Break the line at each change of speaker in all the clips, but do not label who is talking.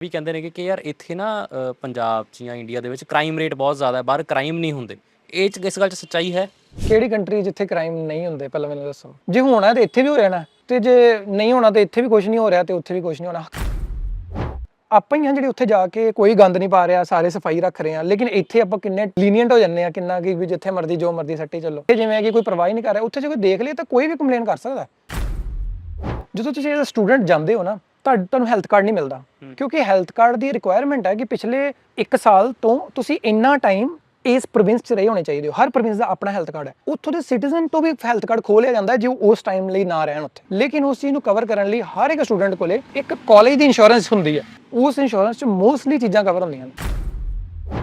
ਵੀ ਕਹਿੰਦੇ ਨੇ ਕਿ ਯਾਰ ਇੱਥੇ ਨਾ ਪੰਜਾਬ 'ਚ ਜਾਂ ਇੰਡੀਆ ਦੇ ਵਿੱਚ ਕ੍ਰਾਈਮ ਰੇਟ ਬਹੁਤ ਜ਼ਿਆਦਾ ਹੈ, ਬਾਹਰ ਕ੍ਰਾਈਮ ਨਹੀਂ ਹੁੰਦੇ। ਇਹ 'ਚ ਇਸ ਗੱਲ 'ਚ ਸੱਚਾਈ ਹੈ?
ਕਿਹੜੀ ਕੰਟਰੀ ਜਿੱਥੇ ਕ੍ਰਾਈਮ ਨਹੀਂ ਹੁੰਦੇ? ਪਹਿਲਾਂ ਮੈਨੂੰ ਦੱਸੋ। ਜੇ ਹੋਣਾ ਤੇ ਇੱਥੇ ਵੀ ਹੋ ਜਾਣਾ ਤੇ ਜੇ ਨਹੀਂ ਹੋਣਾ ਤੇ ਇੱਥੇ ਵੀ ਕੁਝ ਨਹੀਂ ਹੋ ਰਿਹਾ ਤੇ ਉੱਥੇ ਵੀ ਕੁਝ ਨਹੀਂ ਹੋਣਾ। ਆਪਾਂ ਹੀ ਆ ਜਿਹੜੇ ਉੱਥੇ ਜਾ ਕੇ ਕੋਈ ਗੰਦ ਨਹੀਂ ਪਾ ਰਿਹਾ, ਸਾਰੇ ਸਫ਼ਾਈ ਰੱਖ ਰਹੇ ਆ ਲੇਕਿਨ ਇੱਥੇ ਆਪਾਂ ਕਿੰਨੇ ਲੀਨੀਅੰਟ ਹੋ ਜੰਨੇ ਆ ਕਿੰਨਾ ਕਿ ਵੀ ਜਿੱਥੇ ਮਰਜ਼ੀ, ਜੋ ਮਰਜ਼ੀ ਸੱਟੇ ਚੱਲੋ। ਜਿਵੇਂ ਕਿ ਕੋਈ ਪਰਵਾਹ ਹੀ ਨਹੀਂ ਕਰ ਰਿਹਾ, ਉੱਥੇ ਜੇ ਕੋਈ ਦੇਖ ਲੇ ਤਾਂ ਕੋਈ ਵੀ ਕੰਪਲੇਨ ਕਰ ਸਕਦਾ। ਜਦੋਂ ਤੁਸੀਂ ਐਜ਼ ਸਟੂਡੈਂਟ ਜਾਂਦੇ ਹੋ ਨਾ ਤੁਹਾਨੂੰ ਹੈਲਥ ਕਾਰਡ ਨਹੀਂ ਮਿਲਦਾ। ਕਿਉਂਕਿ ਹੈਲਥ ਕਾਰਡ ਦੀ ਰਿਕੁਆਇਰਮੈਂਟ ਹੈ ਕਿ ਪਿਛਲੇ 1 ਸਾਲ ਤੋਂ ਤੁਸੀਂ ਇੰਨਾ ਟਾਈਮ ਇਸ ਪ੍ਰੋਵਿੰਸ 'ਚ ਰਹੇ ਹੋਣੇ ਚਾਹੀਦੇ ਹੋ। ਹਰ ਪ੍ਰੋਵਿੰਸ ਦਾ ਆਪਣਾ ਹੈਲਥ ਕਾਰਡ ਹੈ। ਉੱਥੋਂ ਦੇ ਸਿਟੀਜ਼ਨ ਤੋਂ ਵੀ ਹੈਲਥ ਕਾਰਡ ਖੋਲਿਆ ਜਾਂਦਾ ਹੈ ਜੇ ਉਸ ਟਾਈਮ ਲਈ ਨਾ ਰਹਿਣ ਉੱਥੇ। ਲੇਕਿਨ ਉਸ ਚੀਜ਼ ਨੂੰ ਕਵਰ ਕਰਨ ਲਈ ਹਰ ਇੱਕ ਸਟੂਡੈਂਟ ਕੋਲੇ ਇੱਕ ਕਾਲਜ ਦੀ ਇੰਸ਼ੋਰੈਂਸ ਹੁੰਦੀ ਹੈ। ਉਸ ਇੰਸ਼ੋਰੈਂਸ 'ਚ ਮੋਸਟਲੀ ਚੀਜ਼ਾਂ ਕਵਰ ਹੁੰਦੀਆਂ ਨੇ।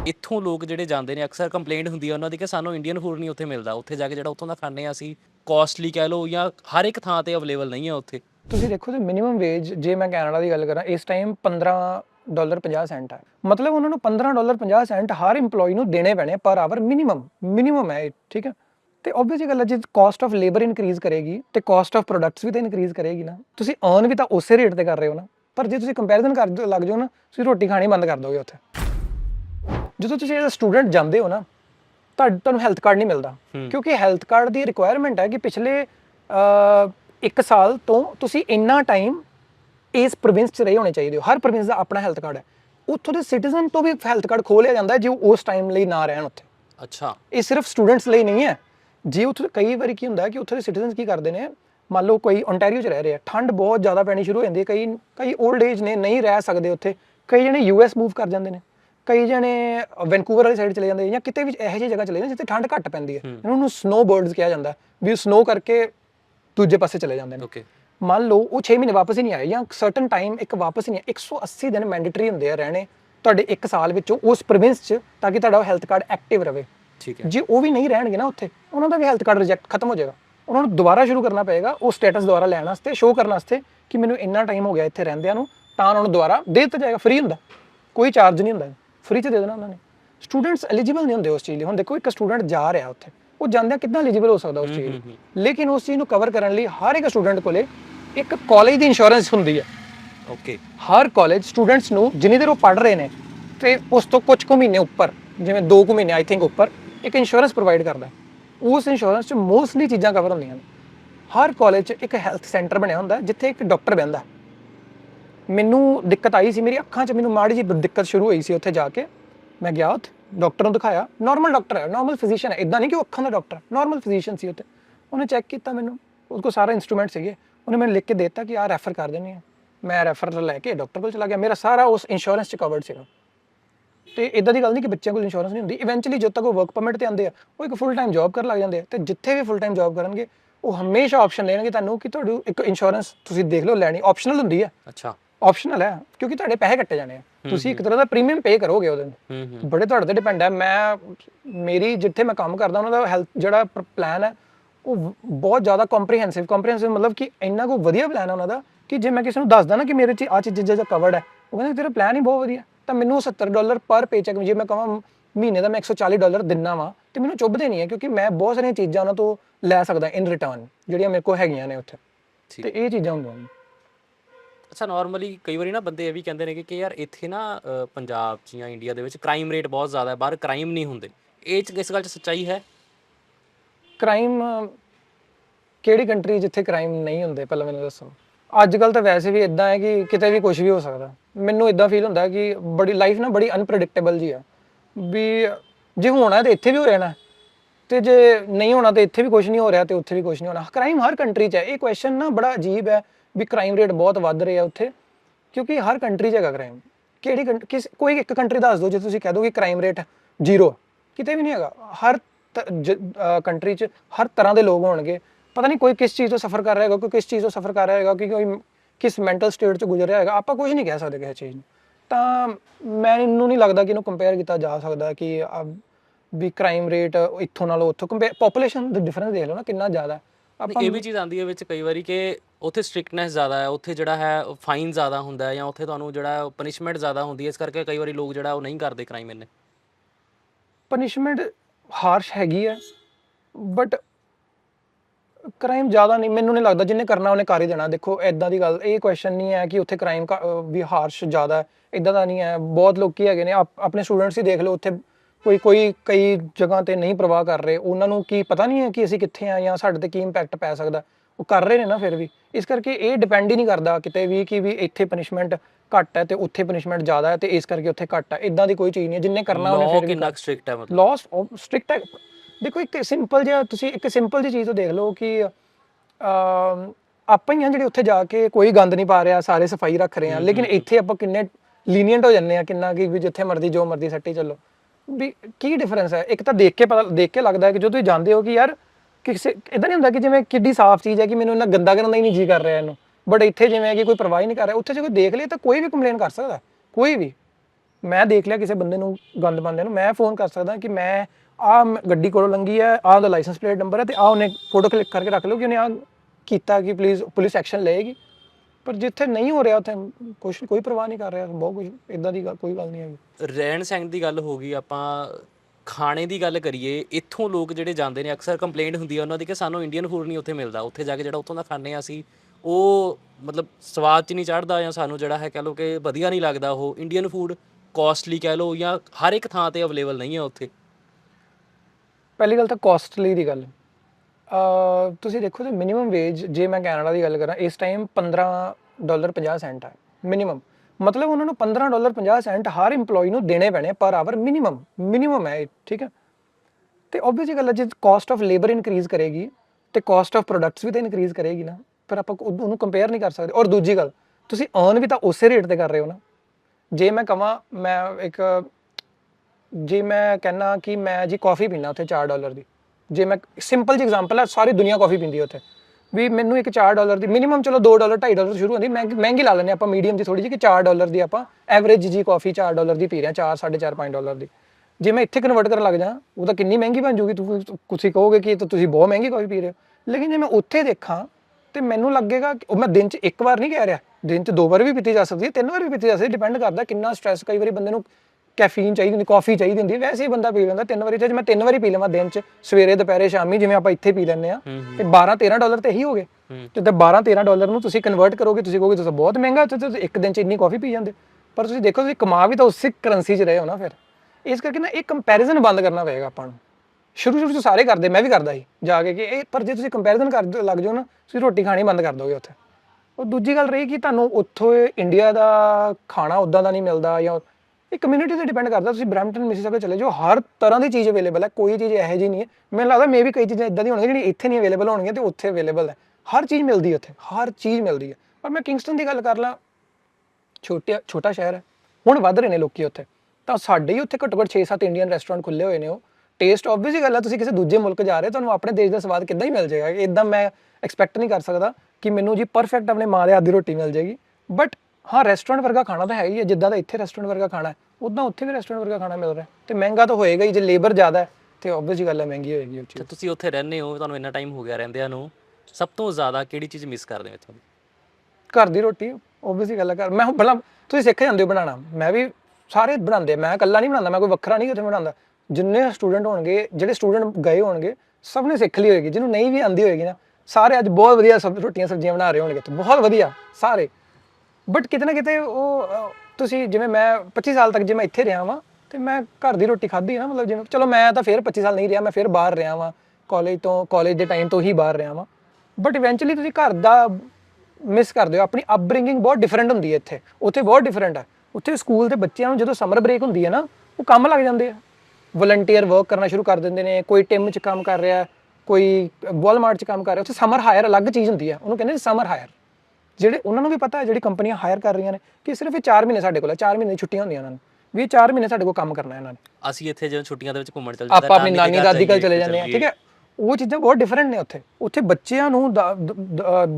ਇੱਥੋਂ ਲੋਕ ਜਿਹੜੇ ਜਾਂਦੇ ਨੇ ਅਕਸਰ ਕੰਪਲੇਂਟ ਹੁੰਦੀ ਹੈ ਉਹਨਾਂ ਦੀ ਕਿ ਸਾਨੂੰ ਇੰਡੀਅਨ ਫੂਡ ਨਹੀਂ ਉੱਥੇ ਮਿਲਦਾ। ਉੱਥੇ ਜਾ ਕੇ ਜਿਹੜਾ ਉੱਥੋਂ ਦਾ ਖਾਂਦੇ ਆ ਅਸੀਂ ਕਾਸਟਲੀ ਕਹਿ ਲਓ ਜਾਂ ਹਰ ਇੱਕ ਥਾਂ ਤੇ ਅਵੇਲੇਬਲ ਨਹੀਂ ਹੈ ਉੱਥੇ।
ਤੁਸੀਂ ਦੇਖੋ ਤੇ ਮਿਨੀਮਮ ਵੇਜ ਜੇ ਮੈਂ ਕੈਨੇਡਾ ਦੀ ਗੱਲ ਕਰਾਂ ਇਸ ਟਾਈਮ 15 ਡਾਲਰ 50 ਸੈਂਟ ਹੈ। ਮਤਲਬ ਉਹਨਾਂ ਨੂੰ 15 ਡਾਲਰ 50 ਸੈਂਟ ਹਰ EMPLOYE ਨੂੰ ਦੇਣੇ ਪੈਣੇ ਪਰ ਆਵਰ ਮਿਨੀਮਮ ਮਿਨੀਮਮ ਹੈ ਠੀਕ ਹੈ? ਤੇ ਆਬਵੀਅਸਲੀ ਗੱਲ ਹੈ ਜੇ ਕਾਸਟ ਆਫ ਲੇਬਰ ਇਨਕਰੀਜ਼ ਕਰੇਗੀ ਤੇ ਕਾਸਟ ਆਫ ਪ੍ਰੋਡਕਟਸ ਵੀ ਤਾਂ ਇਨਕਰੀਜ਼ ਕਰੇਗੀ ਨਾ। ਤੁਸੀਂ ਅਰਨ ਵੀ ਤਾਂ ਉਸੇ ਰੇਟ ਤੇ ਕਰ ਰਹੇ ਹੋ ਨਾ। ਪਰ ਜੇ ਤੁਸੀਂ ਕੰਪੈਰੀਜ਼ਨ ਕਰ ਲੱਗ ਜਾਓ ਨਾ ਤੁਸੀਂ ਰੋਟੀ ਖਾਣੀ ਬੰਦ ਕਰ ਦੋਗੇ ਉੱਥੇ। ਜਦੋਂ ਤੁਸੀਂ ਐਜ਼ ਸਟੂਡੈਂਟ ਜਾਂਦੇ ਹੋ ਨਾ ਤੁਹਾ- ਤੁਹਾਨੂੰ ਹੈਲਥ ਕਾਰਡ ਨਹੀਂ ਮਿਲਦਾ। ਕਿਉਂਕਿ ਹੈਲਥ ਕਾਰਡ ਦੀ ਰਿਕੁਆਇਰਮੈਂਟ ਹੈ ਕਿ ਪਿਛਲੇ 1 ਸਾਲ ਤੋਂ ਤੁਸੀਂ ਇੰਨਾ ਟਾਈਮ ਇਸ ਪ੍ਰੋਵਿੰਸ 'ਚ ਰਹੇ ਹੋਣੇ ਚਾਹੀਦੇ ਹੋ। ਹਰ ਪ੍ਰੋਵਿੰਸ ਦਾ ਆਪਣਾ ਹੈਲਥ ਕਾਰਡ ਹੈ। ਉੱਥੋਂ ਦੇ ਸਿਟੀਜ਼ਨ ਤੋਂ ਵੀ ਹੈਲਥ ਕਾਰਡ ਖੋਲਿਆ ਜਾਂਦਾ ਜੇ ਉਹ ਉਸ ਟਾਈਮ ਲਈ ਨਾ ਰਹਿਣ ਉੱਥੇ।
ਅੱਛਾ।
ਇਹ ਸਿਰਫ ਸਟੂਡੈਂਟਸ ਲਈ ਨਹੀਂ ਹੈ। ਜੇ ਉੱਥੇ ਕਈ ਵਾਰੀ ਕੀ ਹੁੰਦਾ ਕਿ ਉੱਥੇ ਦੇ ਸਿਟੀਜ਼ਨਸ ਕੀ ਕਰਦੇ ਨੇ ਮੰਨ ਲਓ ਕੋਈ ਓਨਟਾਰੀਓ 'ਚ ਰਹਿ ਰਿਹਾ ਠੰਡ ਬਹੁਤ ਜ਼ਿਆਦਾ ਪੈਣੀ ਸ਼ੁਰੂ ਹੋ ਜਾਂਦੀ ਹੈ। ਕਈ ਕਈ 올ਡ ਏਜ ਨੇ ਨਹੀਂ ਰਹਿ ਸਕਦੇ ਉੱਥੇ। ਕਈ ਜਣੇ ਯੂਐਸ ਮੂਵ ਕਰ ਜਾਂਦੇ ਨੇ। ਕਈ ਜਣੇ ਵੈਨਕੂਵਰ ਵਾਲੀ ਸਾਈਡ ਚਲੇ ਜਾਂਦੇ ਜਾਂ ਕਿਤੇ ਵੀ ਇਹੋ ਜਿਹੀ ਜਗ੍ਹਾ ਚਲੇ ਜਾਂਦੇ ਜਿੱਥੇ ਠੰਡ ਘੱਟ ਪੈਂਦੀ ਹੈ। ਇਹਨਾਂ ਨੂੰ ਸਨੋ ਬਰਡਸ ਕਿਹਾ ਜਾਂਦਾ ਵੀ ਸਨੋ ਕਰਕੇ ਦੂਜੇ ਪਾਸੇ ਚਲੇ ਜਾਂਦੇ ਨੇ।
ਓਕੇ
ਮੰਨ ਲਓ ਉਹ 6 ਮਹੀਨੇ ਵਾਪਸ ਹੀ ਨਹੀਂ ਆਏ ਜਾਂ ਸਰਟਨ ਟਾਈਮ ਇੱਕ ਵਾਪਸ ਹੀ ਨਹੀਂ ਆਏ 180 ਦਿਨ ਮੈਂਡੇਟਰੀ ਹੁੰਦੇ ਆ ਰਹਿਣੇ ਤੁਹਾਡੇ 1 ਸਾਲ ਵਿੱਚੋਂ ਉਸ ਪ੍ਰੋਵਿੰਸ 'ਚ ਤਾਂ ਕਿ ਤੁਹਾਡਾ ਹੈਲਥ ਕਾਰਡ ਐਕਟਿਵ ਰਵੇ।
ਠੀਕ ਹੈ।
ਜੇ ਉਹ ਵੀ ਨਹੀਂ ਰਹਿਣਗੇ ਨਾ ਉੱਥੇ ਉਹਨਾਂ ਦਾ ਵੀ ਹੈਲਥ ਕਾਰਡ ਰਿਜੈਕਟ ਖਤਮ ਹੋ ਜਾਏਗਾ। ਉਹਨਾਂ ਨੂੰ ਦੁਬਾਰਾ ਸ਼ੁਰੂ ਕਰਨਾ ਪਏਗਾ ਉਹ ਸਟੇਟਸ ਦੁਬਾਰਾ ਲੈਣ ਵਾਸਤੇ ਸ਼ੋਅ ਕਰਨ ਵਾਸਤੇ ਕਿ ਮੈਨੂੰ ਇੰਨਾ ਟਾਈਮ ਹੋ ਗਿਆ ਇੱਥੇ ਰਹਿੰਦਿਆਂ ਨੂੰ ਤਾਂ ਉਹਨਾਂ ਨੂੰ ਦੁਬਾਰਾ ਦੇ ਦਿੱਤਾ ਜਾਏਗਾ। ਫ੍ਰੀ ਹੁੰਦਾ। ਕੋਈ ਚਾਰਜ ਨਹੀਂ ਹੁੰਦਾ। ਫ੍ਰੀ ਚ ਦੇ ਦੇਣਾ ਉਹਨਾਂ ਨੇ। ਸਟੂਡੈਂਟਸ ਐਲੀਜੀਬਲ ਨਹੀਂ ਹੁੰਦੇ ਉਸ ਚੀਜ਼ ਲਈ। ਹੁਣ ਦੇਖੋ ਇੱਕ ਸਟੂਡੈਂਟ ਜਾ ਰਿਹਾ ਉੱਥੇ। ਉਹ ਜਾਂਦਿਆਂ ਕਿੰਨਾ ਐਲੀਜੀਬਲ ਹੋ ਸਕਦਾ ਉਸ ਚੀਜ਼ ਲਈ ਲੇਕਿਨ ਉਸ ਚੀਜ਼ ਨੂੰ ਕਵਰ ਕਰਨ ਲਈ ਹਰ ਇੱਕ ਸਟੂਡੈਂਟ ਕੋਲੇ ਇੱਕ ਕਾਲਜ ਦੀ ਇੰਸ਼ੋਰੈਂਸ ਹੁੰਦੀ ਹੈ।
ਓਕੇ
ਹਰ ਕਾਲਜ ਸਟੂਡੈਂਟਸ ਨੂੰ ਜਿੰਨੀ ਦੇਰ ਉਹ ਪੜ੍ਹ ਰਹੇ ਨੇ ਤੇ ਉਸ ਤੋਂ ਕੁਝ ਕੁ ਮਹੀਨੇ ਉੱਪਰ ਜਿਵੇਂ 2 ਕੁ ਮਹੀਨੇ ਆਈ ਥਿੰਕ ਉੱਪਰ ਇੱਕ ਇੰਸ਼ੋਰੈਂਸ ਪ੍ਰੋਵਾਈਡ ਕਰਦਾ। ਉਸ ਇੰਸ਼ੋਰੈਂਸ 'ਚ ਮੋਸਟਲੀ ਚੀਜ਼ਾਂ ਕਵਰ ਹੁੰਦੀਆਂ ਨੇ। ਹਰ ਕਾਲਜ 'ਚ ਇੱਕ ਹੈਲਥ ਸੈਂਟਰ ਬਣਿਆ ਹੁੰਦਾ ਜਿੱਥੇ ਇੱਕ ਡਾਕਟਰ ਬਹਿੰਦਾ ਹੈ। ਮੈਨੂੰ ਦਿੱਕਤ ਆਈ ਸੀ ਮੇਰੀ ਅੱਖਾਂ 'ਚ ਮੈਨੂੰ ਮਾੜੀ ਜਿਹੀ ਦਿੱਕਤ ਸ਼ੁਰੂ ਹੋਈ ਸੀ ਉੱਥੇ ਜਾ ਕੇ। ਮੈਂ ਗਿਆ ਉੱਥੇ। ਡਾਕਟਰ ਨੂੰ ਦਿਖਾਇਆ। ਨਾਰਮਲ ਡਾਕਟਰ ਹੈ ਨਾਰਮਲ ਫਿਜ਼ੀਸ਼ੀਅਨ ਹੈ। ਇਦਾਂ ਨਹੀਂ ਕਿ ਉਹ ਅੱਖਾਂ ਦਾ ਡਾਕਟਰ ਨਾਰਮਲ ਫਿਜ਼ੀਸ਼ੀਅਨ ਸੀ ਉੱਥੇ। ਉਹਨੇ ਚੈੱਕ ਕੀਤਾ ਮੈਨੂੰ। ਉਸ ਕੋਲ ਸਾਰਾ ਇਨਸਟਰੂਮੈਂਟ ਸੀਗੇ। ਉਹਨੇ ਮੈਨੂੰ ਲਿਖ ਕੇ ਦੇ ਦਿੱਤਾ ਕਿ ਆਹ ਰੈਫਰ ਕਰ ਦੇਣੀ ਹੈ। ਮੈਂ ਰੈਫਰ ਲੈ ਕੇ ਡਾਕਟਰ ਕੋਲ ਚਲਾ ਗਿਆ। ਮੇਰਾ ਸਾਰਾ ਉਸ ਇੰਸ਼ੋਰੈਂਸ 'ਚ ਕਵਰਡ ਸੀਗਾ। ਤੇ ਇਦਾਂ ਦੀ ਗੱਲ ਨਹੀਂ ਕਿ ਬੱਚਿਆਂ ਕੋਲ ਇੰਸ਼ੋਰੈਂਸ ਨਹੀਂ ਹੁੰਦੀ। ਇਵੈਂਚੁਅਲੀ ਜਦੋਂ ਤੱਕ ਉਹ ਵਰਕ ਪਰਮਿਟ ਤੇ ਆਉਂਦੇ ਆ, ਉਹ ਇੱਕ ਫੁੱਲ ਟਾਈਮ ਜੌਬ ਕਰਨ ਲੱਗ ਜਾਂਦੇ ਆ। ਤੇ ਜਿੱਥੇ ਵੀ ਫੁੱਲ ਟਾਈਮ ਜੌਬ ਕਰਨਗੇ, ਉਹ ਹਮੇਸ਼ਾ ਆਪਸ਼ਨ ਲੈਣਗੇ ਤੁਹਾਨੂੰ ਕਿ ਤੁਹਾਨੂੰ ਇੱਕ ਇੰਸ਼ੋਰੈਂਸ ਤੁਸੀਂ ਦੇਖ ਲਓ, ਲੈਣੀ ਆਪਸ਼ਨਲ ਹੁੰਦੀ ਹੈ
ਅੱਛਾ।
ਆਪਸ਼ਨਲ ਹੈ ਕਿਉਂਕਿ ਤੁਹਾਡੇ ਪੈਸੇ ਕੱਟੇ ਜਾਣੇ ਆ। ਤੁਸੀਂ ਇੱਕ ਤਰ੍ਹਾਂ ਦਾ ਪ੍ਰੀਮੀਅਮ ਪੇ ਕਰੋਗੇ ਉਹਦੇ ਬੜੇ ਤੁਹਾਡੇ ਤੇ ਡਿਪੈਂਡ ਹੈ। ਮੈਂ ਮੇਰੀ ਜਿੱਥੇ ਮੈਂ ਕੰਮ ਕਰਦਾ ਉਹਨਾਂ ਦਾ ਹੈਲਥ ਜਿਹੜਾ ਪਲਾਨ ਹੈ ਉਹ ਬਹੁਤ ਜ਼ਿਆਦਾ ਕੰਪਰੀਹੈਂਸਿਵ ਕੰਪਰੀਹੈਂਸਿਵ ਮਤਲਬ ਕਿ ਇੰਨਾ ਕੋ ਵਧੀਆ ਪਲਾਨ ਹੈ ਉਹਨਾਂ ਦਾ ਕਿ ਜੇ ਮੈਂ ਕਿਸੇ ਨੂੰ ਦੱਸਦਾ ਨਾ ਕਿ ਮੇਰੇ ਚ ਆ ਚੀਜ਼ਾਂ ਜਿਹੜਾ ਕਵਰਡ ਹੈ ਉਹ ਕਹਿੰਦੇ ਤੇਰਾ ਪਲਾਨ ਹੀ ਬਹੁਤ ਵਧੀਆ ਤਾਂ ਮੈਨੂੰ 70 ਡਾਲਰ ਪਰ ਪੇਚੈਕ ਜੇ ਮੈਂ ਕਹਾਂ ਮਹੀਨੇ ਦਾ ਮੈਂ 140 ਡਾਲਰ ਦਿੰਨਾ ਵਾਂ ਤੇ ਮੈਨੂੰ ਚੁੱਭਦੇ ਨਹੀਂ ਹੈ ਕਿਉਂਕਿ ਮੈਂ ਬਹੁਤ ਸਾਰੀਆਂ ਚੀਜ਼ਾਂ ਉਹਨਾਂ ਤੋਂ ਲੈ ਸਕਦਾ ਇਨ ਰਿਟਰਨ ਜਿਹੜੀਆਂ ਮੇਰੇ ਕੋਲ ਹੈਗੀਆਂ ਨੇ ਉੱਥੇ। ਤੇ ਇਹ ਚੀਜ਼ਾਂ ਹੁੰਦੀਆਂ ਨੇ।
ਅੱਛਾ ਨਾਰਮਲੀ ਕਈ ਵਾਰੀ ਨਾ ਬੰਦੇ ਇਹ ਵੀ ਕਹਿੰਦੇ ਨੇ ਕਿ ਯਾਰ ਇੱਥੇ ਨਾ ਅ, ਪੰਜਾਬ 'ਚ ਜਾਂ ਇੰਡੀਆ ਦੇ ਵਿੱਚ ਕ੍ਰਾਈਮ ਰੇਟ ਬਹੁਤ ਜ਼ਿਆਦਾ ਹੈ ਬਾਹਰ ਕ੍ਰਾਈਮ ਨਹੀਂ ਹੁੰਦੇ। ਇਹ 'ਚ ਇਸ ਗੱਲ 'ਚ ਸੱਚਾਈ ਹੈ?
ਕ੍ਰਾਈਮ ਕਿਹੜੀ ਕੰਟਰੀ ਜਿੱਥੇ ਕ੍ਰਾਈਮ ਨਹੀਂ ਹੁੰਦੇ ਪਹਿਲਾਂ ਮੈਨੂੰ ਦੱਸੋ। ਅੱਜ ਕੱਲ ਤਾਂ ਵੈਸੇ ਵੀ ਇਦਾਂ ਹੈ ਕਿ ਕਿਤੇ ਵੀ ਕੁਝ ਵੀ ਹੋ ਸਕਦਾ। ਮੈਨੂੰ ਇਦਾਂ ਫੀਲ ਹੁੰਦਾ ਕਿ ਬੜੀ ਲਾਈਫ ਨਾ ਬੜੀ ਅਨਪ੍ਰੈਡਿਕਟੇਬਲ ਜੀ ਆ। ਵੀ ਜੇ ਹੋਣਾ ਤੇ ਇੱਥੇ ਵੀ ਹੋ ਜਾਣਾ ਤੇ ਜੇ ਨਹੀਂ ਹੋਣਾ ਤੇ ਇੱਥੇ ਵੀ ਕੁਝ ਨਹੀਂ ਹੋ ਰਿਹਾ ਤੇ ਉੱਥੇ ਵੀ ਕੁਝ ਨਹੀਂ ਹੋਣਾ। ਕ੍ਰਾਈਮ ਹਰ ਕੰਟਰੀ 'ਚ ਹੈ। ਇਹ ਕੁਐਸਚਨ ਨਾ ਬੜਾ ਅਜੀਬ ਹੈ। ਵੀ ਕ੍ਰਾਈਮ ਰੇਟ ਬਹੁਤ ਵੱਧ ਰਿਹਾ ਉੱਥੇ, ਕਿਉਂਕਿ ਹਰ ਕੰਟਰੀ 'ਚ ਹੈਗਾ ਕ੍ਰਾਈਮ ਕਿਹੜੀ country- ਕਿਸ, ਕੋਈ ਇੱਕ ਕੰਟਰੀ ਦੱਸ ਦਿਓ ਜੇ ਤੁਸੀਂ ਕਹਿ ਦੋ ਕਿ ਕ੍ਰਾਈਮ ਰੇਟ ਜ਼ੀਰੋ ਕਿਤੇ ਵੀ ਨਹੀਂ ਹੈਗਾ। ਹਰ ਕੰਟਰੀ 'ਚ ਹਰ ਤਰ੍ਹਾਂ ਦੇ ਲੋਕ ਹੋਣਗੇ। ਪਤਾ ਨਹੀਂ ਕੋਈ ਕਿਸ ਚੀਜ਼ ਤੋਂ ਸਫਰ ਕਰ ਰਿਹਾ ਹੈਗਾ, ਕੋਈ ਕਿਸ ਚੀਜ਼ ਤੋਂ ਸਫਰ ਕਰ ਰਿਹਾ ਹੈਗਾ, ਕਿ ਕੋਈ ਕਿਸ ਮੈਂਟਲ ਸਟੇਟ 'ਚ ਗੁਜ਼ਰ ਰਿਹਾ ਹੈਗਾ। ਆਪਾਂ ਕੁਝ ਨਹੀਂ ਕਹਿ ਸਕਦੇ ਕਿਸੇ ਚੀਜ਼ ਨੂੰ। ਤਾਂ ਮੈਨੂੰ ਨਹੀਂ ਲੱਗਦਾ ਕਿ ਇਹਨੂੰ ਕੰਪੇਅਰ ਕੀਤਾ ਜਾ ਸਕਦਾ ਕਿ ਵੀ ਕ੍ਰਾਈਮ ਰੇਟ ਇੱਥੋਂ ਨਾਲੋਂ ਉੱਥੋਂ ਕੰਪੇਅਰ ਪੋਪੂਲੇਸ਼ਨ ਦਾ ਡਿਫਰੈਂਸ ਦੇਖ ਲਓ ਨਾ ਕਿੰਨਾ ਜ਼ਿਆਦਾ। ਹੈ। ਆਪਾਂ
ਇਹ ਵੀ ਚੀਜ਼ ਆਉਂਦੀ ਹੈ ਵਿੱਚ ਕਈ ਵਾਰੀ ਕਿ ਉੱਥੇ ਸਟ੍ਰਿਕਟਨੈਸ ਜ਼ਿਆਦਾ ਹੈ ਉੱਥੇ ਜਿਹੜਾ ਹੈ ਫਾਈਨ ਜ਼ਿਆਦਾ ਹੁੰਦਾ ਹੈ ਜਾਂ ਉੱਥੇ ਤੁਹਾਨੂੰ ਜਿਹੜਾ ਪਨਿਸ਼ਮੈਂਟ ਜ਼ਿਆਦਾ ਹੁੰਦੀ ਹੈ ਇਸ ਕਰਕੇ ਕਈ ਵਾਰੀ ਲੋਕ ਜਿਹੜਾ ਉਹ ਨਹੀਂ ਕਰਦੇ ਕ੍ਰਾਈਮ ਇੰਨੇ।
ਪਨਿਸ਼ਮੈਂਟ ਹਾਰਸ਼ ਹੈਗੀ ਹੈ ਬਟ ਕ੍ਰਾਈਮ ਜ਼ਿਆਦਾ ਨਹੀਂ ਮੈਨੂੰ ਨਹੀਂ ਲੱਗਦਾ ਜਿੰਨੇ ਕਰਨਾ ਉਹਨੇ ਕਰ ਹੀ ਦੇਣਾ। ਦੇਖੋ ਐਦਾਂ ਦੀ ਗੱਲ ਇਹ ਕੁਐਸਚਨ ਨਹੀਂ ਹੈ ਕਿ ਉੱਥੇ ਕ੍ਰਾਈਮ ਵੀ ਹਾਰਸ਼ ਜ਼ਿਆਦਾ ਹੈ ਇਦਾਂ ਦਾ ਨਹੀਂ ਹੈ। ਬਹੁਤ ਲੋਕੀ ਹੈਗੇ ਨੇ ਆਪ- ਆਪਣੇ ਸਟੂਡੈਂਟਸ ਹੀ ਦੇਖ ਲਓ ਉੱਥੇ ਕੋਈ ਕੋਈ ਕਈ ਜਗ੍ਹਾ ਤੇ ਨਹੀਂ ਪ੍ਰਵਾਹ ਕਰ ਰਹੇ ਉਹਨਾਂ ਨੂੰ ਕੀ ਪਤਾ ਨਹੀਂ ਹੈ ਕਿ ਅਸੀਂ ਕਿੱਥੇ ਆ ਜਾਂ ਸਾਡੇ ਤੇ ਕੀ ਇੰਪੈਕਟ ਪੈ ਸਕਦਾ। ਉਹ ਕਰ ਰਹੇ ਨੇ ਨਾ ਫਿਰ ਵੀ। ਇਸ ਕਰਕੇ ਇਹ ਡਿਪੈਂਡ ਹੀ ਨਹੀਂ ਕਰਦਾ ਕਿਤੇ ਵੀ ਕਿ ਵੀ ਇੱਥੇ ਪਨਿਸ਼ਮੈਂਟ ਘੱਟ ਹੈ ਤੇ ਉੱਥੇ ਪਨਿਸ਼ਮੈਂਟ ਜ਼ਿਆਦਾ ਹੈ ਤੇ ਇਸ ਕਰਕੇ ਉੱਥੇ ਘੱਟ ਹੈ। ਇਦਾਂ ਦੀ ਕੋਈ ਚੀਜ਼ ਨਹੀਂ ਹੈ ਜਿੰਨੇ ਕਰਨਾ ਉਹਨੇ ਫਿਰ ਵੀ
ਕਿੰਨਾ ਸਟ੍ਰਿਕਟ ਹੈ ਮਤਲਬ?
ਲਾਸ ਸਟ੍ਰਿਕਟ ਹੈ। ਦੇਖੋ ਇੱਕ ਸਿੰਪਲ ਜਿਹਾ ਤੁਸੀਂ ਇੱਕ ਸਿੰਪਲ ਜਿਹੀ ਚੀਜ਼ ਤੋਂ ਦੇਖ ਲਓ ਕਿ ਆਪਾਂ ਹੀ ਆ ਜਿਹੜੇ ਉੱਥੇ ਜਾ ਕੇ ਕੋਈ ਗੰਦ ਨਹੀਂ ਪਾ ਰਿਹਾ ਸਾਰੇ ਸਫ਼ਾਈ ਰੱਖ ਰਹੇ ਆ ਲੇਕਿਨ ਇੱਥੇ ਆਪਾਂ ਕਿੰਨੇ ਲੀਨੀਅੰਟ ਹੋ ਜੰਨੇ ਆ ਕਿੰਨਾ ਕਿ ਵੀ ਜਿੱਥੇ ਮਰਜ਼ੀ ਜੋ ਮਰਜ਼ੀ ਸੱਟੀ ਚੱਲੋ। ਵੀ ਕੀ ਡਿਫਰੈਂਸ ਹੈ? ਇੱਕ ਤਾਂ ਦੇਖ ਕੇ ਪਤਾ, ਦੇਖ ਕੇ ਲੱਗਦਾ ਹੈ ਕਿ ਜੋ ਤੁਸੀਂ ਜਾਣਦੇ ਹੋ ਕਿ ਯਾਰ ਕਿਸੇ ਇਦਾਂ ਨਹੀਂ ਹੁੰਦਾ ਕਿ ਜਿਵੇਂ ਕਿੱਡੀ ਸਾਫ਼ ਚੀਜ਼ ਹੈ ਕਿ ਮੈਨੂੰ ਇੰਨਾ ਗੰਦਾ ਕਰਨ ਦਾ ਹੀ ਨਹੀਂ ਜੀ ਕਰ ਰਿਹਾ ਇਹਨੂੰ। ਬਟ ਇੱਥੇ ਜਿਵੇਂ ਹੈ ਕਿ ਕੋਈ ਪਰਵਾਹ ਹੀ ਨਹੀਂ ਕਰ ਰਿਹਾ। ਉੱਥੇ ਜੇ ਕੋਈ ਦੇਖ ਲੇ ਤਾਂ ਕੋਈ ਵੀ ਕੰਪਲੇਨ ਕਰ ਸਕਦਾ ਕੋਈ ਵੀ। ਮੈਂ ਦੇਖ ਲਿਆ ਕਿਸੇ ਬੰਦੇ ਨੂੰ, ਗੰਦ ਬੰਦੇ ਨੂੰ। ਮੈਂ ਫੋਨ ਕਰ ਸਕਦਾ ਕਿ ਮੈਂ ਆ ਗੱਡੀ ਕੋਲੋਂ ਲੰਗੀ ਹੈ, ਆਹ ਉਹਦਾ ਲਾਇਸੈਂਸ ਪਲੇਟ ਨੰਬਰ ਹੈ ਤੇ ਆ ਉਹਨੇ ਫੋਟੋ ਕਲਿੱਕ ਕਰਕੇ ਰੱਖ ਲਓ ਕਿ ਉਹਨੇ ਆ ਕੀਤਾ ਕਿ ਪਲੀਜ਼ ਪੁਲਿਸ ਐਕਸ਼ਨ ਲਏਗੀ। ਪਰ ਜਿੱਥੇ ਨਹੀਂ ਹੋ ਰਿਹਾ ਉੱਥੇ ਕੁਛ ਕੋਈ ਪਰਵਾਹ ਨਹੀਂ ਕਰ ਰਿਹਾ ਬਹੁਤ ਕੁਝ ਇਦਾਂ ਦੀ ਗੱਲ ਕੋਈ ਗੱਲ ਨਹੀਂ ਹੈਗੀ।
ਰਹਿਣ ਸਹਿਣ ਦੀ ਗੱਲ ਹੋ ਗਈ ਆਪਾਂ ਖਾਣੇ ਦੀ ਗੱਲ ਕਰੀਏ ਇੱਥੋਂ ਲੋਕ ਜਿਹੜੇ ਜਾਂਦੇ ਨੇ ਅਕਸਰ ਕੰਪਲੇਂਟ ਹੁੰਦੀ ਹੈ ਉਹਨਾਂ ਦੀ ਕਿ ਸਾਨੂੰ ਇੰਡੀਅਨ ਫੂਡ ਨਹੀਂ ਉੱਥੇ ਮਿਲਦਾ। ਉੱਥੇ ਜਾ ਕੇ ਜਿਹੜਾ ਉੱਥੋਂ ਦਾ ਖਾਂਦੇ ਆ ਅਸੀਂ ਉਹ ਮਤਲਬ ਸਵਾਦ ਚ ਨਹੀਂ ਚੜਦਾ ਜਾਂ ਸਾਨੂੰ ਜਿਹੜਾ ਹੈ ਕਹ ਲਓ ਕਿ ਵਧੀਆ ਨਹੀਂ ਲੱਗਦਾ ਉਹ। ਇੰਡੀਅਨ ਫੂਡ ਕਾਸਟਲੀ ਕਹਿ ਲਓ ਜਾਂ ਹਰ ਇੱਕ ਥਾਂ ਤੇ ਅਵੇਲੇਬਲ ਨਹੀਂ ਹੈ ਉੱਥੇ।
ਪਹਿਲੀ ਗੱਲ ਤਾਂ ਕਾਸਟਲੀ ਦੀ ਗੱਲ ਤੁਸੀਂ ਦੇਖੋ ਤੇ ਮਿਨੀਮਮ ਵੇਜ ਜੇ ਮੈਂ ਕੈਨੇਡਾ ਦੀ ਗੱਲ ਕਰਾਂ ਇਸ ਟਾਈਮ 15 ਡਾਲਰ 50 ਸੈਂਟ ਹੈ ਮਿਨੀਮਮ ਮਤਲਬ ਉਹਨਾਂ ਨੂੰ 15 ਡਾਲਰ 50 ਸੈਂਟ ਹਰ EMPLOYE ਨੂੰ ਦੇਣੇ ਪੈਣੇ ਪਰ ਆਵਰ ਮਿਨੀਮਮ ਮਿਨੀਮਮ ਹੈ ਇਹ, ਠੀਕ ਹੈ? ਤੇ ਆਬਵੀਅਸਲੀ ਗੱਲ ਹੈ ਜੇ ਕਾਸਟ ਆਫ ਲੇਬਰ ਇਨਕਰੀਜ਼ ਕਰੇਗੀ ਤੇ ਕਾਸਟ ਆਫ ਪ੍ਰੋਡਕਟਸ ਵੀ ਤਾਂ ਇਨਕਰੀਜ਼ ਕਰੇਗੀ ਨਾ ਪਰ ਆਪਾਂ ਉਹ- ਉਹਨੂੰ ਕੰਪੇਅਰ ਨਹੀਂ ਕਰ ਸਕਦੇ। ਔਰ ਦੂਜੀ ਗੱਲ ਤੁਸੀਂ ਅਰਨ ਵੀ ਤਾਂ ਉਸੇ ਰੇਟ ਤੇ ਕਰ ਰਹੇ ਹੋ ਨਾ। ਜੇ ਮੈਂ ਕਹਾਂ ਮੈਂ ਇੱਕ ਜੇ ਮੈਂ ਕਹਿੰਨਾ ਕਿ ਮੈਂ ਜੀ ਕਾਫੀ ਪੀਣਾ ਉੱਥੇ 4 ਡਾਲਰ ਦੀ ਜੇ ਮੈਂ ਸਿੰਪਲ ਜੀ ਐਗਜ਼ਾਮਪਲ ਹੈ ਸਾਰੀ ਦੁਨੀਆ ਕਾਫੀ ਪੀਂਦੀ ਹੈ ਉੱਥੇ। ਵੀ ਮੈਨੂੰ ਇੱਕ 4 ਡਾਲਰ ਦੀ ਮਿਨੀਮਮ ਚਲੋ 2 ਡਾਲਰ 2.5 ਡਾਲਰ ਸ਼ੁਰੂ ਹੁੰਦੀ, ਮਹਿੰਗੀ ਮਹਿੰਗੀ ਲਾ ਲੈਂਦੇ ਆਪਾਂ ਮੀਡੀਅਮ ਦੀ ਥੋੜੀ ਜਿਹੀ ਕਿ 4 ਡਾਲਰ ਦੀ ਆਪਾਂ ਐਵਰੇਜ ਜੀ ਕਾਫੀ 4 ਡਾਲਰ ਦੀ ਪੀ ਰਹੇ ਹਾਂ 4 4.5 5 ਡਾਲਰ ਦੀ। ਜੇ ਮੈਂ ਇੱਥੇ ਕਨਵਰਟ ਕਰਨ ਲੱਗ ਜਾ, ਉਹ ਤਾਂ ਕਿੰਨੀ ਮਹਿੰਗੀ ਬਣ ਜੂਗੀ ਤੁਸੀਂ ਤੁਸੀਂ ਕਹੋਗੇ ਕਿ ਇਹ ਤਾਂ ਤੁਸੀਂ ਬਹੁਤ ਮਹਿੰਗੀ ਕਾਫੀ ਪੀ ਰਹੇ ਹੋ। ਲੇਕਿਨ ਜੇ ਮੈਂ ਉੱਥੇ ਦੇਖਾਂ, ਤੇ ਮੈਨੂੰ ਲੱਗੇਗਾ ਕਿ ਉਹ ਮੈਂ ਦਿਨ 'ਚ ਇੱਕ ਵਾਰ ਨਹੀਂ ਕਹਿ ਰਿਹਾ, ਦਿਨ 'ਚ ਦੋ ਵਾਰ ਵੀ ਪੀਤੀ ਜਾ ਸਕਦੀ ਹੈ, ਤਿੰਨ ਵਾਰ ਵੀ ਪੀਤੀ ਜਾ ਸਕਦੀ ਹੈ ਡਿਪੈਂਡ ਕਰਦਾ ਕਿੰਨਾ ਸਟ੍ਰੈਸ ਕਈ ਵਾਰੀ ਬੰਦੇ ਨੂੰ ਕੈਫੀਨ ਚਾਹੀਦੀ ਹੁੰਦੀ ਕਾਫੀ ਚਾਹੀਦੀ ਹੁੰਦੀ ਵੈਸੇ ਹੀ ਬੰਦਾ ਪੀ ਲੈਂਦਾ ਤਿੰਨ ਵਾਰੀ ਜੇ ਮੈਂ ਤਿੰਨ ਵਾਰੀ ਪੀ ਲਵਾਂ ਦਿਨ 'ਚ ਸਵੇਰੇ ਦੁਪਹਿਰੇ ਸ਼ਾਮੀ ਜਿਵੇਂ ਆਪਾਂ ਇੱਥੇ ਪੀ ਲੈਂਦੇ ਆ ਤੇ 12 13 ਡਾਲਰ ਤੇ ਇਹੀ ਹੋ ਗਏ। ਤੇ 12 13 ਡਾਲਰ ਨੂੰ ਤੁਸੀਂ ਕਨਵਰਟ ਕਰੋਗੇ ਤੁਸੀਂ ਕਹੋਗੇ ਤੁਸੀਂ ਬਹੁਤ ਮਹਿੰਗਾ ਤੇ ਤੁਸੀਂ ਇੱਕ ਦਿਨ 'ਚ ਇੰਨੀ ਕਾਫੀ ਪੀ ਜਾਂਦੇ ਪਰ ਤੁਸੀਂ ਦੇਖੋ ਤੁਸੀਂ ਕਮਾ ਵੀ ਤਾਂ ਉਸੇ ਕਰੰਸੀ 'ਚ ਰਹੇ ਹੋ ਨਾ ਫਿਰ। ਇਸ ਕਰਕੇ ਨਾ ਇਹ ਕੰਪੈਰੀਜ਼ਨ ਬੰਦ ਕਰਨਾ ਪਏਗਾ ਆਪਾਂ ਨੂੰ। ਸ਼ੁਰੂ ਸ਼ੁਰੂ 'ਚ ਸਾਰੇ ਕਰਦੇ ਮੈਂ ਵੀ ਕਰਦਾ ਸੀ ਜਾ ਕੇ ਕਿ ਇਹ ਪਰ ਜੇ ਤੁਸੀਂ ਕੰਪੈਰੀਜ਼ਨ ਕਰ ਲੱਗ ਜਾਓ ਨਾ ਤੁਸੀਂ ਰੋਟੀ ਖਾਣੀ ਬੰਦ ਕਰ ਦੋਗੇ ਉੱਥੇ। ਉਹ ਦੂਜੀ ਗੱਲ ਰਹੀ ਕਿ ਤੁਹਾਨੂੰ ਉੱਥੋਂ ਇੰਡੀਆ ਦਾ ਖਾਣਾ ਉਦਾਂ ਦਾ ਨਹੀਂ ਮਿਲਦਾ ਜਾਂ ਇਹ ਕਮਿਊਨਿਟੀ ਤੇ ਡਿਪੈਂਡ ਕਰਦਾ ਤੁਸੀਂ ਬ੍ਰੈਂਪਟਨ ਮਿਸੀਸਾਗਾ ਚਲੇ ਜਾਓ ਹਰ ਤਰ੍ਹਾਂ ਦੀ ਚੀਜ਼ ਅਵੇਲੇਬਲ ਹੈ ਕੋਈ ਚੀਜ਼ ਇਹੋ ਜਿਹੀ ਨਹੀਂ ਹੈ। ਮੈਨੂੰ ਲੱਗਦਾ ਮੇ ਵੀ ਕਈ ਚੀਜ਼ਾਂ ਇਦਾਂ ਦੀਆਂ ਹੋਣਗੀਆਂ ਜਿਹੜੀਆਂ ਇੱਥੇ ਨਹੀਂ ਅਵੇਲੇਬਲ ਹੋਣਗੀਆਂ ਤੇ ਉੱਥੇ ਅਵੇਲੇਬਲ ਹੈ। ਹਰ ਚੀਜ਼ ਮਿਲਦੀ ਹੈ ਉੱਥੇ ਹਰ ਚੀਜ਼ ਮਿਲਦੀ ਹੈ। ਪਰ ਮੈਂ ਕਿੰਗਸਟਨ ਦੀ ਗੱਲ ਕਰ ਲਾਂ ਛੋਟਾ ਛੋਟਾ ਸ਼ਹਿਰ ਹੈ ਹੁਣ ਵੱਧ ਰਹੇ ਨੇ ਲੋਕੀ ਉੱਥੇ। ਤਾਂ ਸਾਡੇ ਹੀ ਉੱਥੇ ਘੱਟੋ ਘੱਟ 6-7 ਇੰਡੀਅਨ ਰੈਸਟੋਰੈਂਟ ਖੁੱਲੇ ਹੋਏ ਨੇ ਉਹ। ਟੇਸਟ ਆਬਵੀਅਸਲੀ ਗੱਲ ਹੈ ਤੁਸੀਂ ਕਿਸੇ ਦੂਜੇ ਮੁਲਕ ਜਾ ਰਹੇ ਹੋ, ਤੁਹਾਨੂੰ ਆਪਣੇ ਦੇਸ਼ ਦਾ ਸਵਾਦ ਕਿੱਦਾਂ ਹੀ ਮਿਲ ਜਾਏਗਾ। ਇਦਾਂ ਮੈਂ ਐਕਸਪੈਕਟ ਨਹੀਂ ਕਰ ਸਕਦਾ ਕਿ ਮੈਨੂੰ ਜੀ ਪਰਫੈਕਟ ਆਪਣੇ ਮਾਂ ਦੇ ਹੱਥ ਦੀ ਰੋਟੀ ਮਿਲ ਜਾਏਗੀ। ਬਟ ਹਾਂ ਰੈਸਟੋਰੈਂਟ ਵਰਗਾ ਖਾਣਾ ਤਾਂ ਹੈ ਹੀ ਹੈ ਜਿੱਦਾਂ ਦਾ ਇੱਥੇ ਰੈਸਟੋਰੈਂਟ ਵਰਗਾ ਖਾਣਾ ਹੈ। ਉਦਾਂ ਉੱਥੇ ਵੀ ਰੈਸਟੋਰੈਂਟ ਵਰਗਾ ਖਾਣਾ ਮਿਲ ਰਿਹਾ। ਤੇ ਮਹਿੰਗਾ ਤਾਂ ਹੋਏਗਾ ਹੀ ਜੇ ਲੇਬਰ ਜ਼ਿਆਦਾ ਹੈ ਤੇ ਆਬਵੀਅਸਲੀ ਗੱਲ ਹੈ ਮਹਿੰਗੀ ਹੋਏਗੀ ਉਹ
ਤੇ
ਚੀਜ਼।
ਤੁਸੀਂ ਉੱਥੇ ਰਹਿੰਦੇ ਹੋ ਤੁਹਾਨੂੰ ਇੰਨਾ ਟਾਈਮ ਹੋ ਗਿਆ ਰਹਿੰਦਿਆਂ ਨੂੰ ਸਭ ਤੋਂ ਜ਼ਿਆਦਾ ਕਿਹੜੀ ਚੀਜ਼ ਮਿਸ ਕਰਦੇ ਹੋ ਇੱਥੋਂ ਦੀ?
ਘਰ ਦੀ ਰੋਟੀ ਆਬਵੀਅਸਲੀ ਗੱਲ ਹੈ ਘਰ। ਮੈਂ ਹੁਣ ਭਲਾ ਤੁਸੀਂ ਸਿੱਖ ਜਾਂਦੇ ਹੋ ਬਣਾਉਣਾ। ਮੈਂ ਵੀ ਸਾਰੇ ਬਣਾਉਂਦੇ ਆ, ਮੈਂ ਇਕੱਲਾ ਨਹੀਂ ਬਣਾਉਂਦਾ ਮੈਂ ਕੋਈ ਵੱਖਰਾ ਨਹੀਂ ਉੱਥੇ ਬਣਾਉਂਦਾ। ਜਿੰਨੇ ਸਟੂਡੈਂਟ ਹੋਣਗੇ ਜਿਹੜੇ ਸਟੂਡੈਂਟ ਗਏ ਹੋਣਗੇ ਸਭ ਨੇ ਸਿੱਖ ਲਈ ਹੋਏਗੀ। ਜਿਹਨੂੰ ਨਹੀਂ ਵੀ ਆਂਦੀ ਹੋਏਗੀ ਨਾ ਸਾਰੇ ਅੱਜ ਬਹੁਤ ਵਧੀਆ ਸਬ ਰੋਟੀਆਂ ਸਬਜ਼ੀਆਂ ਬਣਾ ਰਹੇ ਹੋਣਗੇ ਤੇ ਬਹੁਤ ਵਧੀਆ ਸਾਰੇ। ਬਟ ਕਿਤੇ ਨਾ ਕਿਤੇ ਉਹ ਅਹ, ਤੁਸੀਂ ਜਿਵੇਂ ਮੈਂ 25 ਸਾਲ ਤੱਕ ਜੇ ਮੈਂ ਇੱਥੇ ਰਿਹਾ ਵਾਂ ਤੇ ਮੈਂ ਘਰ ਦੀ ਰੋਟੀ ਖਾਧੀ ਨਾ ਮਤਲਬ ਜਿਵੇਂ ਚਲੋ ਮੈਂ ਤਾਂ ਫਿਰ 25 ਸਾਲ ਨਹੀਂ ਰਿਹਾ ਮੈਂ ਫਿਰ ਬਾਹਰ ਰਿਹਾ ਵਾਂ ਕਾਲਜ ਤੋਂ ਕਾਲਜ ਦੇ ਟਾਈਮ ਤੋਂ ਹੀ ਬਾਹਰ ਰਿਹਾ ਵਾਂ। ਬਟ ਇਵੈਂਚੁਅਲੀ ਤੁਸੀਂ ਘਰ ਦਾ ਮਿਸ ਕਰਦੇ ਹੋ ਆਪਣੀ ਅਪਬ੍ਰਿੰਗਿੰਗ ਬਹੁਤ ਡਿਫਰੈਂਟ ਹੁੰਦੀ ਹੈ ਇੱਥੇ ਉੱਥੇ ਬਹੁਤ ਡਿਫਰੈਂਟ ਹੈ। ਉੱਥੇ ਸਕੂਲ ਦੇ ਬੱਚਿਆਂ ਨੂੰ ਜਦੋਂ ਸਮਰ ਬ੍ਰੇਕ ਹੁੰਦੀ ਹੈ ਨਾ ਉਹ ਕੰਮ ਲੱਗ ਜਾਂਦੇ ਆ। ਵਲੰਟੀਅਰ ਵਰਕ ਕਰਨਾ ਸ਼ੁਰੂ ਕਰ ਦਿੰਦੇ ਨੇ ਕੋਈ ਟਿਮ 'ਚ ਕੰਮ ਕਰ ਰਿਹਾ ਕੋਈ ਵਾਲਮਾਰਟ 'ਚ ਕੰਮ ਕਰ ਰਿਹਾ ਉੱਥੇ ਸਮਰ ਹਾਇਰ ਅਲੱਗ ਚੀਜ਼ ਹੁੰਦੀ ਹੈ ਉਹਨੂੰ ਕਹਿੰਦੇ ਸਮਰ ਹਾਇਰ ਜਿਹੜੇ ਉਹਨਾਂ ਨੂੰ ਵੀ ਪਤਾ ਹੈ ਜਿਹੜੀ ਕੰਪਨੀਆਂ ਹਾਇਰ ਕਰ ਰਹੀਆਂ ਨੇ ਕਿ ਸਿਰਫ ਇਹ 4 ਮਹੀਨੇ ਸਾਡੇ ਕੋਲ ਹੈ 4 ਮਹੀਨੇ ਦੀ ਛੁੱਟੀਆਂ ਹੁੰਦੀਆਂ ਉਹਨਾਂ ਨੂੰ ਵੀ ਇਹ 4 ਮਹੀਨੇ ਸਾਡੇ ਕੋਲ ਕੰਮ ਕਰਨਾ ਹੈ ਇਹਨਾਂ ਨੇ।
ਅਸੀਂ ਇੱਥੇ ਜਦੋਂ ਛੁੱਟੀਆਂ ਦੇ ਵਿੱਚ ਘੁੰਮਣ ਚੱਲ
ਆਪਾਂ ਆਪਣੀ ਨਾਨੀ ਦਾਦੀ ਕੋਲ ਚਲੇ ਜਾਂਦੇ ਆ ਠੀਕ ਹੈ? ਉਹ ਚੀਜ਼ਾਂ ਬਹੁਤ ਡਿਫਰੈਂਟ ਨੇ ਉੱਥੇ। ਉੱਥੇ ਬੱਚਿਆਂ ਨੂੰ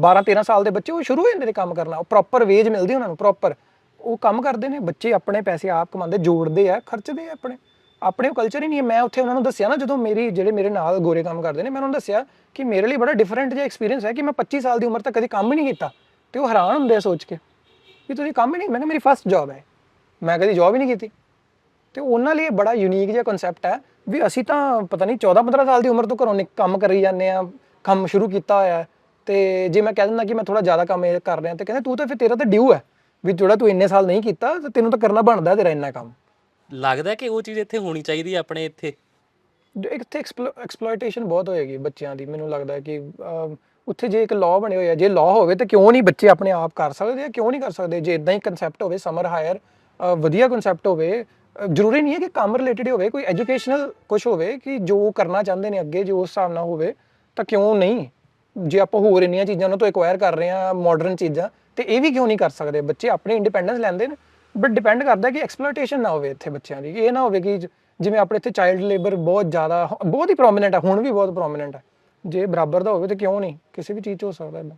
12 13 ਸਾਲ ਦੇ ਬੱਚੇ ਉਹ ਸ਼ੁਰੂ ਹੋ ਜਾਂਦੇ ਨੇ ਕੰਮ ਕਰਨਾ ਉਹ ਪ੍ਰੋਪਰ ਵੇਜ ਮਿਲਦੀ ਉਹਨਾਂ ਨੂੰ ਪ੍ਰੋਪਰ ਉਹ ਕੰਮ ਕਰਦੇ ਨੇ ਬੱਚੇ ਆਪਣੇ ਪੈਸੇ ਆਪ ਕਮਾਉਂਦੇ ਜੋੜਦੇ ਆ ਖਰਚਦੇ ਆ ਆਪਣੇ। ਆਪਣੇ ਕਲਚਰ ਹੀ ਨਹੀਂ ਹੈ। ਮੈਂ ਉੱਥੇ ਉਹਨਾਂ ਨੂੰ ਦੱਸਿਆ ਨਾ ਜਦੋਂ ਮੇਰੀ ਜਿਹੜੇ ਮੇਰੇ ਨਾਲ ਗੋਰੇ ਕੰਮ ਕਰਦੇ ਨੇ ਮੈਂ ਉਹਨਾਂ ਨੂੰ ਦੱਸਿਆ ਕਿ ਮੇਰੇ ਲਈ ਬੜਾ ਡਿਫਰੈਂਟ ਜਿਹਾ ਐਕਸਪੀਰੀਅੰਸ ਹੈ ਕਿ ਮੈਂ 25 ਸਾਲ ਦੀ ਉਮਰ ਤੱਕ ਕਦੀ ਕੰਮ ਹੀ ਨਹੀਂ ਕੀਤਾ। ਤੇ ਉਹ ਹੈਰਾਨ ਹੁੰਦੇ ਆ ਸੋਚ ਕੇ ਵੀ ਤੁਸੀਂ ਕੰਮ ਹੀ ਨਹੀਂ ਮੈਂ ਕਿਹਾ ਮੇਰੀ ਫਸਟ ਜੌਬ ਹੈ। ਮੈਂ ਕਦੀ ਜੌਬ ਹੀ ਨਹੀਂ ਕੀਤੀ। ਤੇ ਉਹਨਾਂ ਲਈ ਇਹ ਬੜਾ ਯੂਨੀਕ ਜਿਹਾ ਕਨਸੈਪਟ ਹੈ ਵੀ ਅਸੀਂ ਤਾਂ ਪਤਾ ਨਹੀਂ 14 15 ਸਾਲ ਦੀ ਉਮਰ ਤੋਂ ਘਰੋਂ ਨਿਕ- ਕੰਮ ਕਰੀ ਜਾਂਦੇ ਆ ਕੰਮ ਸ਼ੁਰੂ ਕੀਤਾ ਹੋਇਆ ਤੇ ਜੇ ਮੈਂ ਕਹਿ ਦਿੰਦਾ ਕਿ ਮੈਂ ਥੋੜਾ ਜ਼ਿਆਦਾ ਕੰਮ ਇਹ ਕਰ ਰਿਹਾ ਤੇ ਕਹਿੰਦੇ ਤੂੰ ਤਾਂ ਫਿਰ ਤੇਰਾ ਤਾਂ ਡਿਊ ਹੈ ਵੀ ਜਿਹੜਾ ਤੂੰ ਇੰਨੇ ਸਾਲ ਨਹੀਂ ਕੀਤਾ ਤੇ ਤੈਨੂੰ ਤਾਂ ਕਰਨਾ ਬਣਦਾ ਤੇਰਾ ਇੰਨਾ ਕੰਮ।
ਲੱਗਦਾ ਕਿ ਉਹ ਚੀਜ਼ ਇੱਥੇ ਹੋਣੀ ਚਾਹੀਦੀ ਹੈ ਆਪਣੇ ਇੱਥੇ?
ਇੱਥੇ ਐਕਸਪਲੋਇਟੇਸ਼ਨ ਬਹੁਤ ਹੋਏਗੀ ਬੱਚਿਆਂ ਦੀ ਮੈਨੂੰ ਲੱਗਦਾ ਕਿ ਉੱਥੇ ਜੇ ਇੱਕ ਲਾਅ ਬਣੇ ਹੋਏ ਆ, ਜੇ ਲਾਅ ਹੋਵੇ ਤਾਂ ਕਿਉਂ ਨਹੀਂ ਬੱਚੇ ਆਪਣੇ ਆਪ ਕਰ ਸਕਦੇ ਆ? ਕਿਉਂ ਨਹੀਂ ਕਰ ਸਕਦੇ? ਜੇ ਇਦਾਂ ਹੀ ਕਨਸੈਪਟ ਹੋਵੇ ਸਮਰ ਹਾਇਰ ਵਧੀਆ ਕਨਸੈਪਟ ਹੋਵੇ ਜ਼ਰੂਰੀ ਨਹੀਂ ਹੈ ਕਿ ਕੰਮ ਰਿਲੇਟਡ ਹੋਵੇ, ਕੋਈ ਐਜੂਕੇਸ਼ਨਲ ਕੁਝ ਹੋਵੇ ਕਿ ਜੋ ਕਰਨਾ ਚਾਹੁੰਦੇ ਨੇ ਅੱਗੇ, ਜੋ ਉਸ ਹਿਸਾਬ ਨਾਲ ਹੋਵੇ, ਤਾਂ ਕਿਉਂ ਨਹੀਂ? ਜੇ ਆਪਾਂ ਹੋਰ ਇੰਨੀਆਂ ਚੀਜ਼ਾਂ ਉਹਨਾਂ ਤੋਂ ਐਕਵਾਇਰ ਕਰ ਰਹੇ ਆ ਮਾਡਰਨ ਚੀਜ਼ਾਂ, ਤੇ ਇਹ ਵੀ ਕਿਉਂ ਨਹੀਂ ਕਰ ਸਕਦੇ? ਬੱਚੇ ਆਪਣੇ ਇੰਡੀਪੈਂਡੈਂਸ ਲੈਂਦੇ ਨੇ ਬਟ ਡਿਪੈਂਡ ਕਰਦਾ ਕਿ ਐਕਸਪਲੋਇਟੇਸ਼ਨ ਨਾ ਹੋਵੇ ਇੱਥੇ ਬੱਚਿਆਂ ਦੀ, ਇਹ ਨਾ ਹੋਵੇ ਕਿ ਜਿਵੇਂ ਆਪਣੇ ਇੱਥੇ ਚਾਈਲਡ ਲੇਬਰ ਬਹੁਤ ਜ਼ਿਆਦਾ, ਬਹੁਤ ਹੀ ਪ੍ਰੋਮਿਨੈਂਟ ਹੈ ਹੁਣ ਵੀ ਬਹੁਤ ਪ੍ਰੋਮਿਨੈਂਟ ਹੈ ਜੇ ਬਰਾਬਰ ਦਾ ਹੋਵੇ ਤਾਂ ਕਿਉਂ ਨਹੀਂ? ਕਿਸੇ ਵੀ ਚੀਜ਼ 'ਚ ਹੋ ਸਕਦਾ ਇਦਾਂ